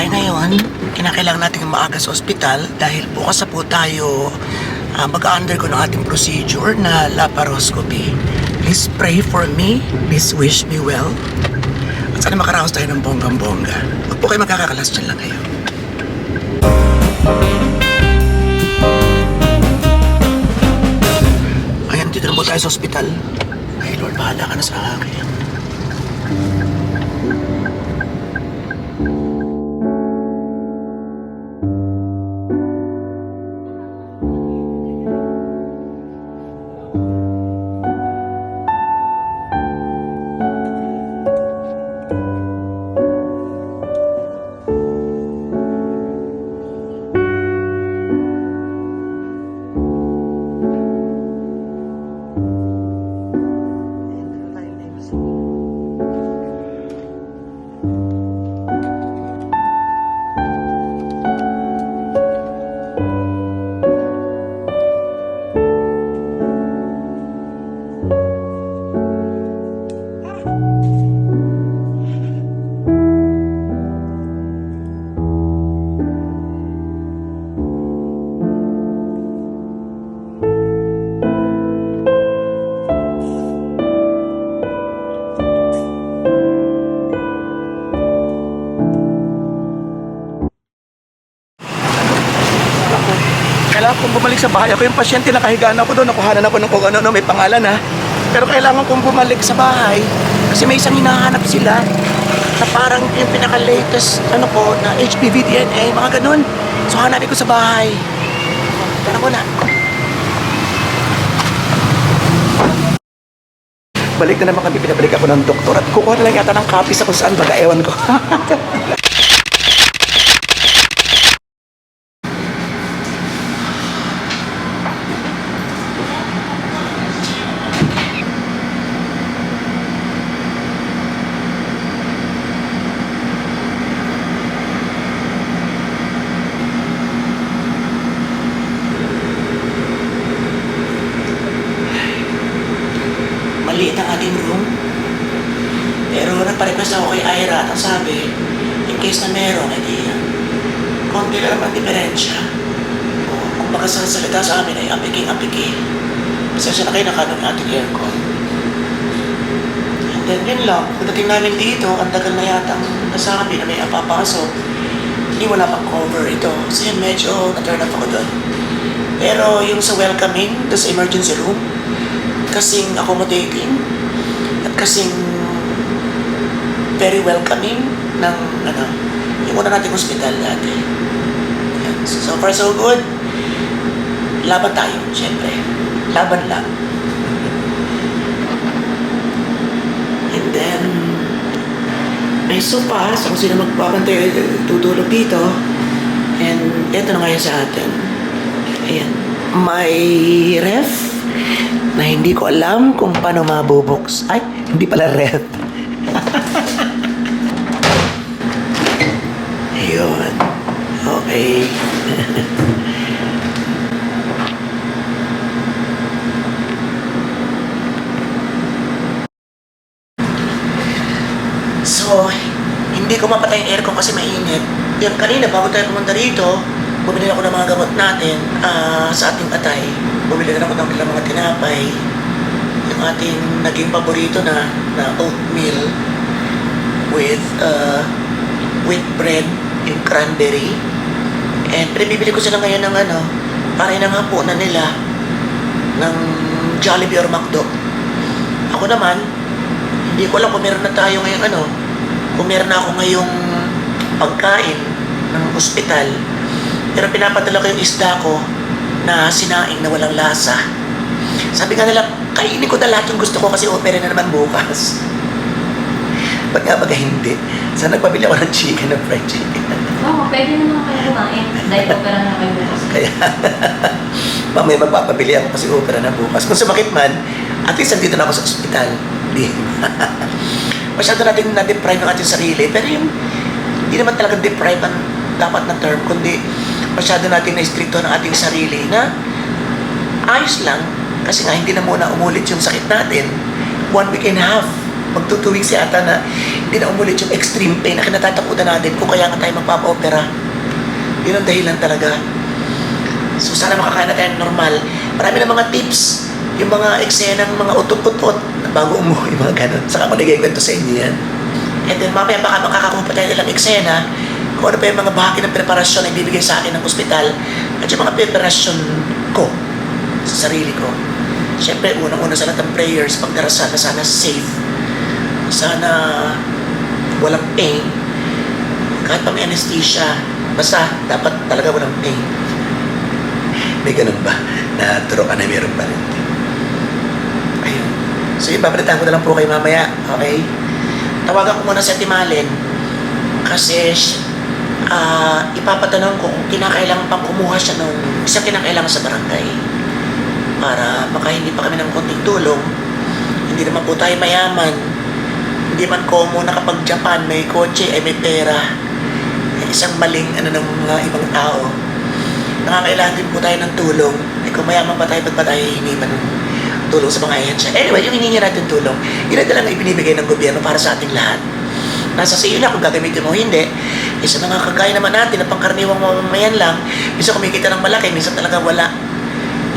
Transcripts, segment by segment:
tayo ngayon. Kinakailangan natin maaga sa ospital dahil bukas na po tayo uh, mag-undergo ng ating procedure na laparoscopy. Please pray for me. Please wish me well. At sana makaraos tayo ng bonggang-bongga. Huwag po kayo magkakakalas dyan lang kayo. Ayan, dito na po tayo sa ospital. Ay, Lord, bahala ka na sa akin. Sa bahay. Ako yung pasyente, nakahigaan ako doon. Nakuhanan ako ng kung ano, no, may pangalan ha. Pero kailangan kong bumalik sa bahay kasi may isang hinahanap sila na parang yung pinaka-latest ano ko na HPV DNA, mga ganun. So hanapin ko sa bahay. Tara mo na. Balik na naman kami, pinabalik ako ng doktor at kukuha na lang yata ng copy sa kung saan baga, ewan ko. maliit ang ating room. Pero nagpa-request ako kay Ira at ang sabi, in case na meron, edi konti lang naman diferensya. O, kung baka sa salita sa amin ay apiking-apiki. Pasensya na kayo nakanon ng ating aircon. And then yun lang, pagdating namin dito, ang tagal na yatang nasabi na may apapasok. Hindi wala pang cover ito. Kasi medyo na-turn off ako doon. Pero yung sa welcoming, doon sa emergency room, kasing accommodating at kasing very welcoming ng ano, yung una nating hospital dati. Yan. So, far so good. Laban tayo, syempre. Laban lang. And then, may sofa, so kung sino magpapantay, tutulog dito. And eto na ngayon sa atin. Ayan. May ref na hindi ko alam kung paano mabubuks. Ay, hindi pala ref. Ayun. Okay. so, hindi ko mapatay yung aircon kasi mainit. Yung kanina, bago tayo pumunta rito, bumili ako ng mga gamot natin ah, sa ating atay. Bumili na ako ng ilang mga tinapay. Yung ating naging paborito na, na oatmeal with uh, wheat bread and cranberry. And pinabibili ko sila ngayon ng ano, para ng hapunan nila ng Jollibee or McDo. Ako naman, hindi ko alam kung meron na tayo ngayong ano, kung meron na ako ngayong pagkain ng ospital. Pero pinapadala ko yung isda ko na sinaing na walang lasa. Sabi nga nila, kainin ko na lahat yung gusto ko kasi opera na naman bukas. Ba't nga baga hindi? Sana nagpabili ako ng chicken, ng fried chicken. Oo, pwede naman kayo kumain. Dahil opera na kayo bukas. Kaya, mamaya magpapabili ako kasi opera na bukas. Kung sumakit man, at least nandito na ako sa ospital. Di. Masyado natin na-deprive ang ating sarili. Pero yung, hindi naman talaga deprive ang dapat na term, kundi masyado natin na-stricto ng ating sarili na ayos lang kasi nga hindi na muna umulit yung sakit natin one week and a half magto two weeks yata na hindi na umulit yung extreme pain na kinatatakutan natin kung kaya nga tayo magpapa-opera. Yun ang dahilan talaga. So sana makakain na tayo ng normal. Marami na mga tips, yung mga eksena ng mga utot-utot bago umuwi, mga ganun. Saka ko nagkikwento sa inyo yan. And then mamaya baka makakakuha pa tayo nilang eksena kung ano pa yung mga bahagi ng preparasyon na ibibigay sa akin ng ospital at yung mga preparasyon ko sa sarili ko. Siyempre, unang-una sa lahat ng prayers, pagdarasal na sana safe. Sana walang pain. Kahit pa may anesthesia, basta dapat talaga walang pain. May ganun ba? Na turo ka na meron pa rin. Ayun. So yun, babalitaan ko na lang po kayo mamaya. Okay? Tawagan ko muna si Ate Malen kasi ah ipapatanong ko kung kinakailangan pang kumuha siya ng isang kinakailangan sa barangay para baka hindi pa kami ng konting tulong. Hindi naman po tayo mayaman. Hindi man komo na kapag Japan may kotse ay may pera. Isang maling ano ng mga ibang tao. Nangangailangan din po tayo ng tulong. Eh kung mayaman pa tayo, ba't tayo hihingi pa ng tulong sa mga ahensya? Anyway, yung hiningi natin tulong, yun na lang ibinibigay ng gobyerno para sa ating lahat. Nasa sa iyo na kung gagamitin mo hindi. Eh, sa mga kagaya naman natin na pangkaraniwang mamamayan lang, minsan kumikita ng malaki, minsan talaga wala.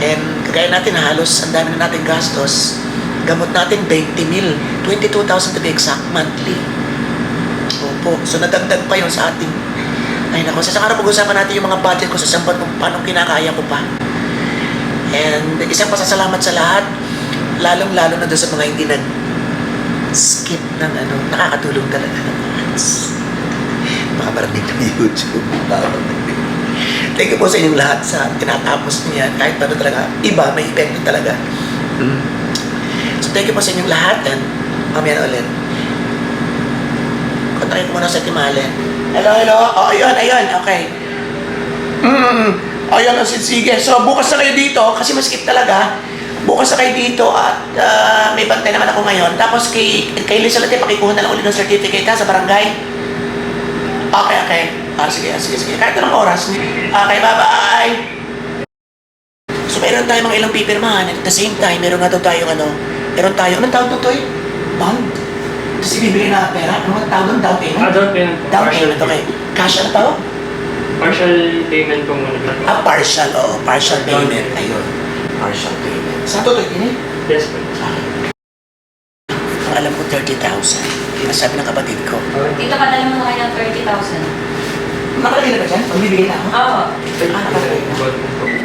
And kagaya natin, halos ang dami na natin gastos. Gamot natin 20 mil, 22,000 to be exact monthly. Opo, so nadagdag pa yun sa ating ay nako, sa isang araw pag-usapan natin yung mga budget ko sa isang kung paano kinakaya ko pa. And isang pasasalamat sa lahat, lalong-lalo na doon sa mga hindi nag skip ng ano, nakakatulong talaga ng ads. Baka din ng YouTube. Thank you po sa inyong lahat sa tinatapos niya. Kahit paano talaga, iba, may epekto talaga. Mm. So thank you po sa inyong lahat and mamaya na ulit. Kontakin ko muna sa Timalen. Hello, hello. Oh, ayun, ayun. Okay. Mm, ayun, oh, sige. So, bukas na kayo dito kasi maskip talaga. Bukas na kayo dito at ah, may bantay naman ako ngayon. Tapos kay, kay Lisa Lati, pakikuha na lang ulit ng certificate ha, sa barangay. Okay, okay. Ah, sige, sige, sige. Kahit anong oras. Okay, bye-bye. So, meron tayo mga ilang pipirmahan at the same time, meron nga daw tayo ano, meron tayo, anong tawag doon, Toy? Bond? Tapos ibibigay na pera. Ano nga tawag doon? Down payment? Ah, down payment. Down Partial payment, okay. Cash ano tawag? Partial payment po muna. Ah, partial, oo. Partial payment. Ayun. Partial payment. Saan to, Toy? Tini? Yes po. Ang alam ko, 30,000. Yung sabi ng kapatid ko. Dito padala mo na kayo ng 30,000. Nakalagay na ba dyan? Magbibigay na ako? Oo. Ah, nakalagay na.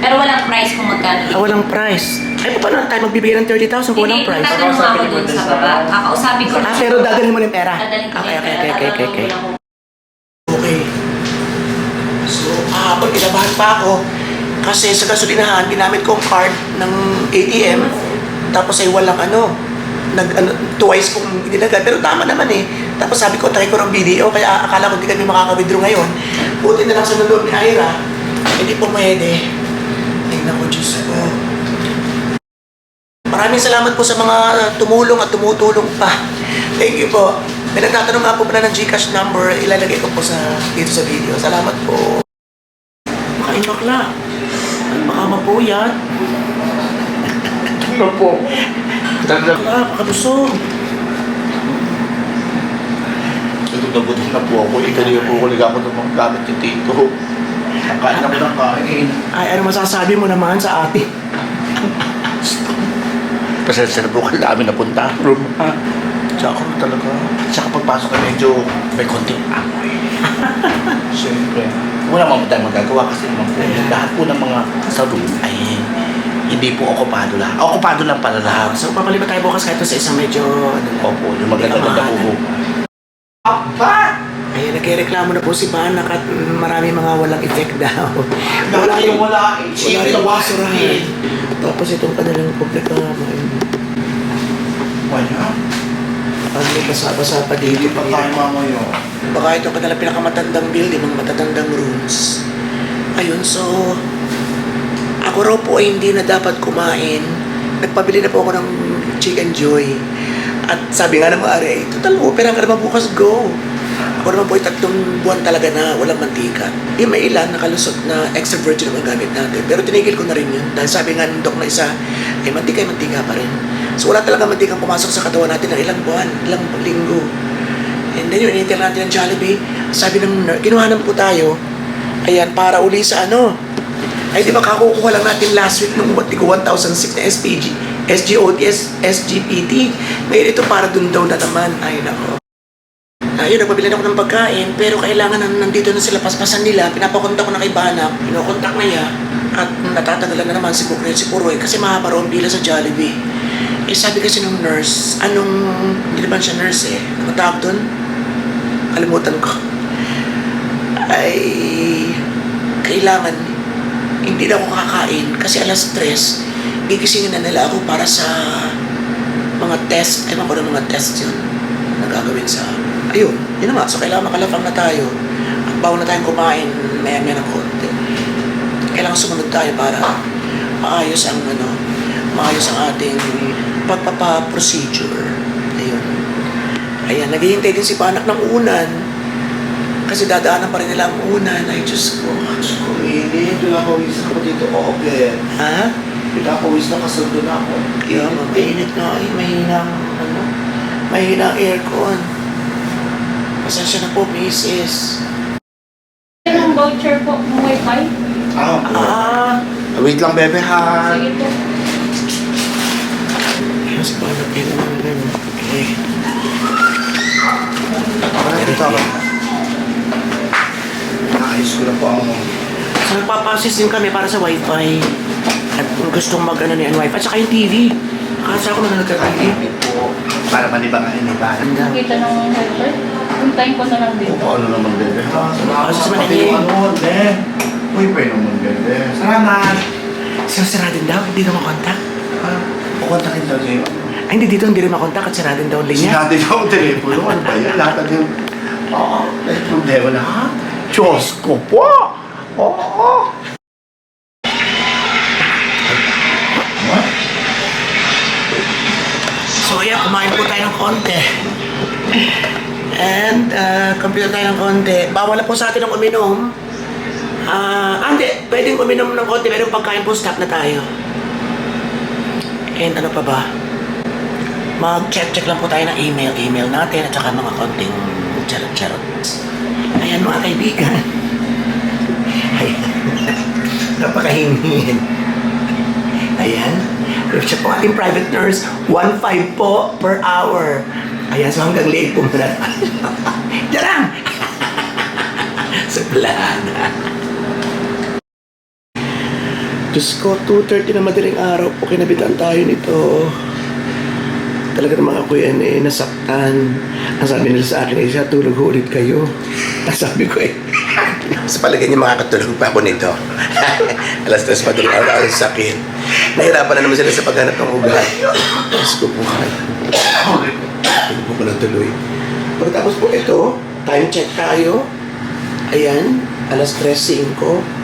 Pero walang price kung magkano. Ah, walang price. Ay, paano na tayo magbibigay ng 30,000 kung walang Hindi, price? tatanong mo ako dun sa baba. Kakausapin ko. Ah, pero dadalhin mo ng pera? Dadalhin ko Okay, yung okay, pera. okay, okay, okay, okay. Okay. So, kahapon kinabahan pa ako kasi sa gasolinahan, ginamit ko ang card ng ATM tapos ay walang ano, nag ano, twice kong dinagad. Pero tama naman eh. Tapos sabi ko, try ko ng video, kaya akala ko hindi kami makaka-withdraw ngayon. Buti na lang sa loob ni Ira, hindi po pwede. Ay, naku, Diyos ko. Maraming salamat po sa mga tumulong at tumutulong pa. Thank you po. May nagtatanong nga po pala ng Gcash number, ilalagay ko po sa dito sa video. Salamat po. Makain bakla. Baka mapuyat. Ano po? Bakla, pakabusog. Nagutom na po ako. Ikaliyo po ulit ako ng mga gamit ni Tito. Nakain ako ng kain. Ay, ano masasabi mo naman sa atin? Pasensya na po kayo namin napunta. Room. Ha? Tsaka ako talaga. Tsaka pagpasok ka medyo may konting amoy. Siyempre. Wala naman tayo magagawa kasi naman po. Lahat po ng mga sa room ay hindi po okupado lahat. Okupado lang pala lahat. So, papalipat tayo bukas kahit sa isang medyo... Ano. Opo, yung maganda-ganda po. Apa! Ay, nagreklamo na po si Banak at marami mga walang effect daw. Wala yung wala. Wala Siyempre, yung wala. basurahan. Tapos itong kanilang problema. Wala. Ang may basa-basa pa dito. Hindi pa tayo mamayo. Baka itong kanilang pinakamatandang building, mga matatandang rooms. Ayun, so... Ako raw po ay hindi na dapat kumain. Nagpabili na po ako ng Chicken Joy. At sabi nga ng maaari, total, opera ka naman bukas, go. Ako naman po ay tatlong buwan talaga na walang mantika. Eh, may ilan nakalusot na extra virgin ang gamit natin. Pero tinigil ko na rin yun. Dahil sabi nga ng doc na isa, eh, mantika mantika pa rin. So wala talaga mantikang pumasok sa katawan natin ng ilang buwan, ilang linggo. And then yun, inintay natin ang Jollibee. Sabi ng nurse, kinuhanan po tayo. Ayan, para uli sa ano. Ay, di ba kakukuha lang natin last week nung what, 1,006 na SPG, SGOTS, SGPT. Ngayon ito para dun daw na naman. Ay, nako. Ayun, nagpabili na ako ng pagkain, pero kailangan na nandito na sila, paspasan nila, pinapakontak ko na kay Banap, pinokontak na niya, at natatagalan na naman si Bukre, si Puroy, kasi mahaba raw pila sa Jollibee. Eh sabi kasi nung nurse, anong, hindi naman siya nurse eh, ano tawag doon? Kalimutan ko. Ay, kailangan, hindi na ako kakain, kasi alas stress, gigisingin na nila ako para sa mga test, ewan ko na mga test yun, na gagawin sa, ayun, yun naman, so kailangan makalapang na tayo, at bawal na tayong kumain, maya-maya ng konti. Kailangan sumunod tayo para maayos ang, ano, maayos ang ating pagpapa-procedure. Ayun. Ayan, naghihintay din si Panak ng unan, kasi dadaanan pa rin nila ang unan, ay Diyos ko. Kuminit, pinapawis ako dito. Oo, Ben. Ha? Pinapawis na kasundo na ako. Kaya mainit nga, ay mahina ang, ano, mahina ang aircon. Pasensya na po, misis. Yung voucher po ng wifi. Ah, okay. Ah, Wait lang, bebe, ha? Sige po. si Paano pinangalan. Okay. Ako dito ako. Naayos ko na po ang... So, nagpapasis din kami para sa wifi. Kung gustong mag ano ni wifi. At saka yung TV. Kasi ako na nagka-TV. po. Para manibangain ni Bana. Ang dami. Kita ng voucher. Puntahin ko na lang dito. paano naman, bebe? Ah, Salamat. manahimik. Pati yung ano, Ben. Uy, pa naman, bebe. Salamat. Sir, sira din daw. Hindi daw makontak. Ha? Kukontakin daw yung ano. Ay, hindi dito. Hindi rin makontak at sira din daw ang linya. Sinabi niya ang telepono. Ano ba yan? Lahat ng... Oo, may problema na, ha? Diyos ko po! Oo! What? So, kumain po tayo ng konti. And, uh, computer tayo ng konti. Bawal na po sa atin ang uminom. Uh, hindi. Pwedeng uminom ng konti, pero pagkain po, stop na tayo. And ano pa ba? Mag-check-check lang po tayo ng email, email natin, at saka mga konting charot-charot. Ayan mga kaibigan. Ayan. Ayan. Siya po ating private nurse, 1.5 po per hour. Ayan, so hanggang late po muna tayo. Diyan lang! Suplana. Diyos ko, 2.30 na madaling araw po, kinabitan tayo nito. Talaga naman ako yan eh, nasaktan. Ang sabi nila sa akin eh, siya tulog ulit kayo. Ang sabi ko eh, sa palagay niya makakatulog pa ako nito. Alas tres pa tulog araw ang sakit. Nahirapan na naman sila sa paghanap ng ugat. Diyos ko po. Hindi po pala tuloy. Pagkatapos po ito, time check tayo. Ayan, alas 3.05.